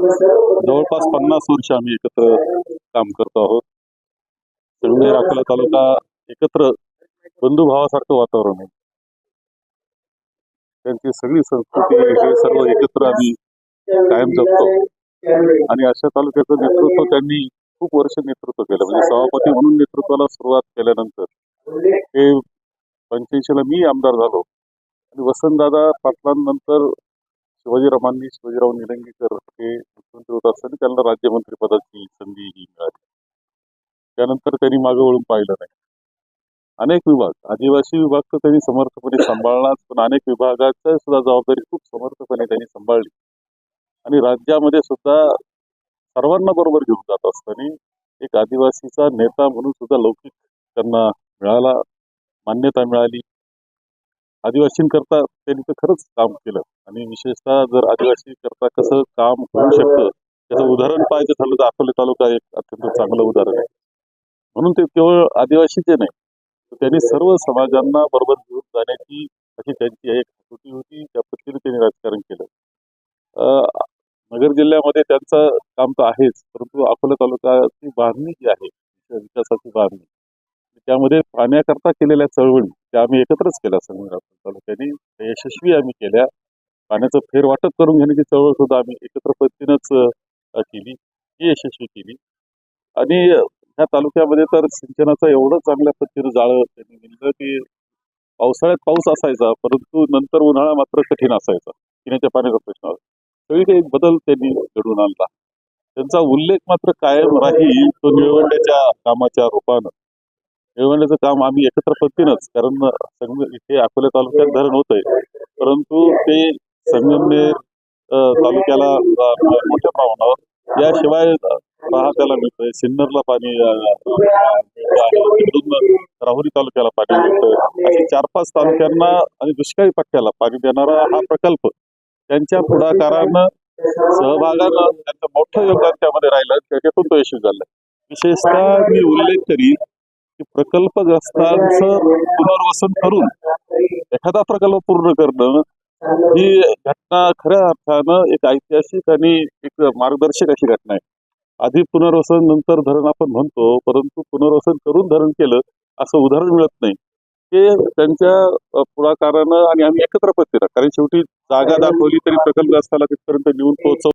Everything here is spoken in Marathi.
जवळपास पन्नास वर्ष आम्ही एकत्र काम करतो आहोत. संगमेर अकोला तालुका एकत्र बंधुभावासारखं वातावरण आहे. त्यांची सगळी संस्कृती हे सर्व एकत्र आम्ही कायम जपतो. आणि अशा तालुक्याचं नेतृत्व त्यांनी खूप वर्ष नेतृत्व केलं. म्हणजे सभापती म्हणून नेतृत्वाला सुरुवात केल्यानंतर हे पंच्याऐंशीला मी आमदार झालो. आणि वसंतदादा पाटलांनंतर शिवाजीरावांनी शिवाजीराव निलंगेकर हे मुख्यमंत्री होत असताना त्यांना राज्यमंत्री पदाची संधी ही मिळाली. त्यानंतर त्यांनी मागे वळून पाहिलं नाही. अनेक विभाग आदिवासी विभाग तर त्यांनी समर्थपणे सांभाळला पण अनेक विभागाच्या सुद्धा जबाबदारी खूप समर्थपणे त्यांनी सांभाळली. आणि राज्यामध्ये सुद्धा सर्वांना बरोबर घेऊन जात असताना एक आदिवासीचा नेता म्हणून सुद्धा लौकिक त्यांना मिळाला मान्यता मिळाली. आदिवासींकरता त्यांनी तर खरंच काम केलं. आणि विशेषतः जर आदिवासी करता कसं काम होऊ शकतं त्याचं उदाहरण पाहायचं झालं तर अकोले तालुका एक अत्यंत चांगलं उदाहरण आहे. म्हणून ते केवळ आदिवासीचे नाही तर त्यांनी सर्व समाजांना बरोबर घेऊन जाण्याची अशी त्यांची एक कृती होती त्या पद्धतीने त्यांनी राजकारण केलं. नगर जिल्ह्यामध्ये त्यांचं काम तर आहेच परंतु अकोला तालुक्याची बांधणी जी आहे विकासाची बांधणी त्यामध्ये पाण्याकरता केलेल्या चळवळी त्या आम्ही एकत्रच केल्या संगमेर तालुक्याने त्या यशस्वी आम्ही केल्या. पाण्याचं फेरवाटप करून घेण्याची चळवळ सुद्धा आम्ही एकत्र पद्धतीनंच केली. ही यशस्वी केली. आणि ह्या तालुक्यामध्ये तर सिंचनाचं एवढं चांगल्या पद्धतीनं जाळं त्यांनी नेलं की पावसाळ्यात पाऊस असायचा परंतु नंतर उन्हाळा मात्र कठीण असायचा. पिण्याच्या पाण्याचा प्रश्न होता सगळीकडे एक बदल त्यांनी घडून आणला. त्यांचा उल्लेख मात्र कायम राहील तो निळवंड्याच्या कामाच्या रूपानं. मिळवण्याचं काम आम्ही एकत्र पद्धतीनंच कारण संगम इथे अकोला तालुक्यात धरण होतंय. परंतु ते संगमनेर तालुक्याला मोठ्या प्रमाणावर याशिवाय राहत्याला मिळतंय. सिन्नरला पाणी राहुरी तालुक्याला पाणी मिळतंय. असे चार पाच तालुक्यांना आणि दुष्काळी पट्ट्याला पाणी देणारा हा प्रकल्प त्यांच्या पुढाकारानं सहभागानं त्यांचं मोठं योगदान त्यामध्ये राहिलं. त्याच्यातून तो यशस्वी झाला. विशेषतः मी उल्लेख करीन की प्रकल्पग्रस्तांचं पुनर्वसन करून एखादा प्रकल्प पूर्ण करणं ही घटना खऱ्या अर्थानं एक ऐतिहासिक आणि एक मार्गदर्शक अशी घटना आहे. आधी पुनर्वसन नंतर धरण आपण म्हणतो परंतु पुनर्वसन करून धरण केलं असं उदाहरण मिळत नाही. ते त्यांच्या पुढाकारानं आणि आम्ही एकत्र पद्धतीनं कारण शेवटी जागा दाखवली तरी प्रकल्पग्रस्ताला तिथपर्यंत नेऊन पोहोचव